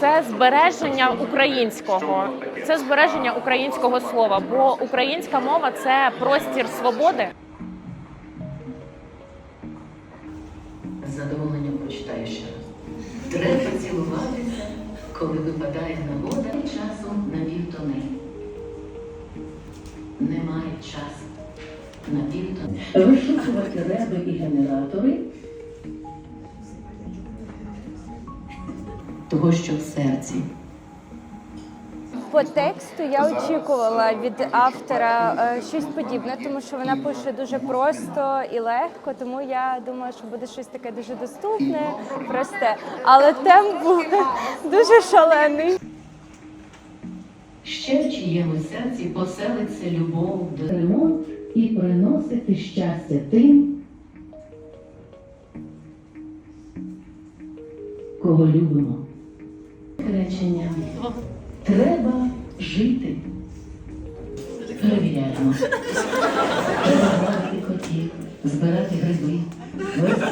це збереження українського, це збереження українського слова. Бо українська мова це простір свободи. З задоволенням прочитаю ще раз. Треба цілуватися, коли випадає нагода і часу на півтони. Немає часу на півтони. Вишукувати реби і генератори. Того, що в серці. По тексту я очікувала від автора е, щось подібне, тому що вона пише дуже просто і легко, тому я думала, що буде щось таке дуже доступне, просте. Але темп був дуже шалений. Ще в чиєму серці поселиться любов до ремонт і приносити щастя тим, кого любимо. Речення. Треба жити. Перевіряємо. Треба гладити котів, збирати гриби, вести